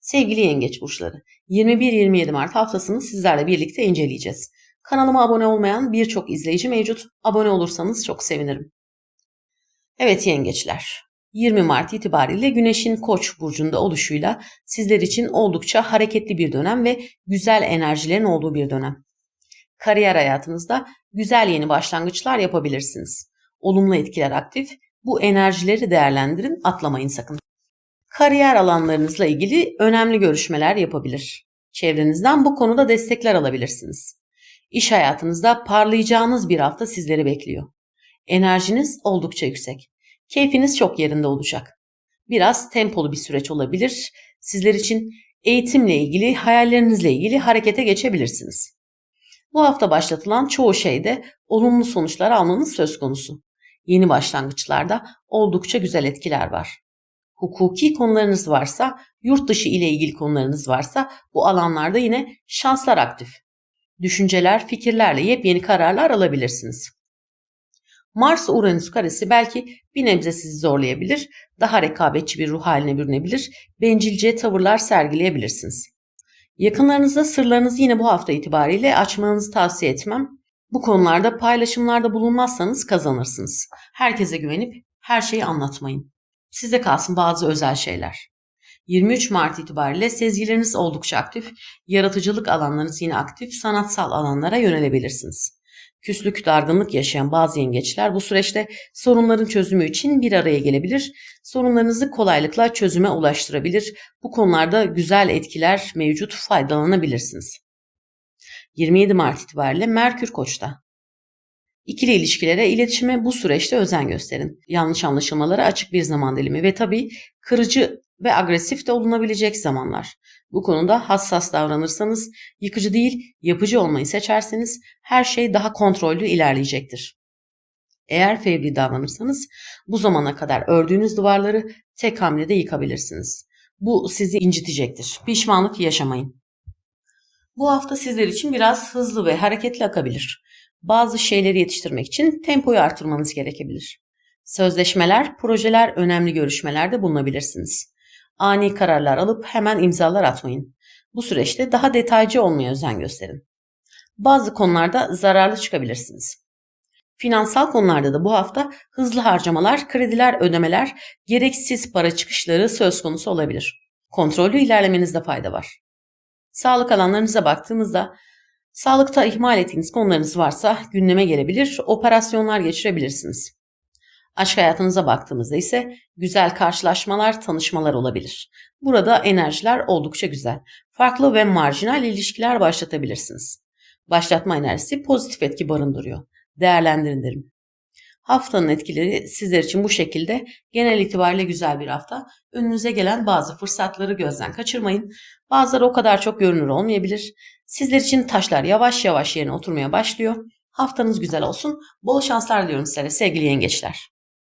Sevgili yengeç burçları, 21-27 Mart haftasını sizlerle birlikte inceleyeceğiz. Kanalıma abone olmayan birçok izleyici mevcut. Abone olursanız çok sevinirim. Evet yengeçler, 20 Mart itibariyle Güneş'in Koç burcunda oluşuyla sizler için oldukça hareketli bir dönem ve güzel enerjilerin olduğu bir dönem. Kariyer hayatınızda güzel yeni başlangıçlar yapabilirsiniz. Olumlu etkiler aktif. Bu enerjileri değerlendirin, atlamayın sakın. Kariyer alanlarınızla ilgili önemli görüşmeler yapabilir. Çevrenizden bu konuda destekler alabilirsiniz. İş hayatınızda parlayacağınız bir hafta sizleri bekliyor. Enerjiniz oldukça yüksek. Keyfiniz çok yerinde olacak. Biraz tempolu bir süreç olabilir. Sizler için eğitimle ilgili, hayallerinizle ilgili harekete geçebilirsiniz. Bu hafta başlatılan çoğu şeyde olumlu sonuçlar almanız söz konusu. Yeni başlangıçlarda oldukça güzel etkiler var. Hukuki konularınız varsa, yurt dışı ile ilgili konularınız varsa bu alanlarda yine şanslar aktif. Düşünceler, fikirlerle yepyeni kararlar alabilirsiniz. Mars-Uranüs karesi belki bir nebze sizi zorlayabilir, daha rekabetçi bir ruh haline bürünebilir, bencilce tavırlar sergileyebilirsiniz. Yakınlarınızda sırlarınızı yine bu hafta itibariyle açmanızı tavsiye etmem. Bu konularda paylaşımlarda bulunmazsanız kazanırsınız. Herkese güvenip her şeyi anlatmayın. Size kalsın bazı özel şeyler. 23 Mart itibariyle sezgileriniz oldukça aktif, yaratıcılık alanlarınız yine aktif, sanatsal alanlara yönelebilirsiniz. Küslük, dargınlık yaşayan bazı yengeçler bu süreçte sorunların çözümü için bir araya gelebilir, sorunlarınızı kolaylıkla çözüme ulaştırabilir. Bu konularda güzel etkiler mevcut, faydalanabilirsiniz. 27 Mart itibariyle Merkür Koç'ta. İkili ilişkilere, iletişime bu süreçte özen gösterin. Yanlış anlaşılmalara açık bir zaman dilimi ve tabii kırıcı ve agresif de olunabilecek zamanlar. Bu konuda hassas davranırsanız, yıkıcı değil, yapıcı olmayı seçerseniz her şey daha kontrollü ilerleyecektir. Eğer fevri davranırsanız bu zamana kadar ördüğünüz duvarları tek hamlede yıkabilirsiniz. Bu sizi incitecektir. Pişmanlık yaşamayın. Bu hafta sizler için biraz hızlı ve hareketli akabilir. Bazı şeyleri yetiştirmek için tempoyu artırmanız gerekebilir. Sözleşmeler, projeler, önemli görüşmelerde bulunabilirsiniz. Ani kararlar alıp hemen imzalar atmayın. Bu süreçte daha detaycı olmaya özen gösterin. Bazı konularda zararlı çıkabilirsiniz. Finansal konularda da bu hafta hızlı harcamalar, krediler, ödemeler, gereksiz para çıkışları söz konusu olabilir. Kontrollü ilerlemenizde fayda var. Sağlık alanlarınıza baktığımızda sağlıkta ihmal ettiğiniz konularınız varsa gündeme gelebilir, operasyonlar geçirebilirsiniz. Aşk hayatınıza baktığımızda ise güzel karşılaşmalar, tanışmalar olabilir. Burada enerjiler oldukça güzel. Farklı ve marjinal ilişkiler başlatabilirsiniz. Başlatma enerjisi pozitif etki barındırıyor. Değerlendirin derim. Haftanın etkileri sizler için bu şekilde. Genel itibariyle güzel bir hafta. Önünüze gelen bazı fırsatları gözden kaçırmayın. Bazıları o kadar çok görünür olmayabilir. Sizler için taşlar yavaş yavaş yerine oturmaya başlıyor. Haftanız güzel olsun. Bol şanslar diliyorum sizlere sevgili yengeçler.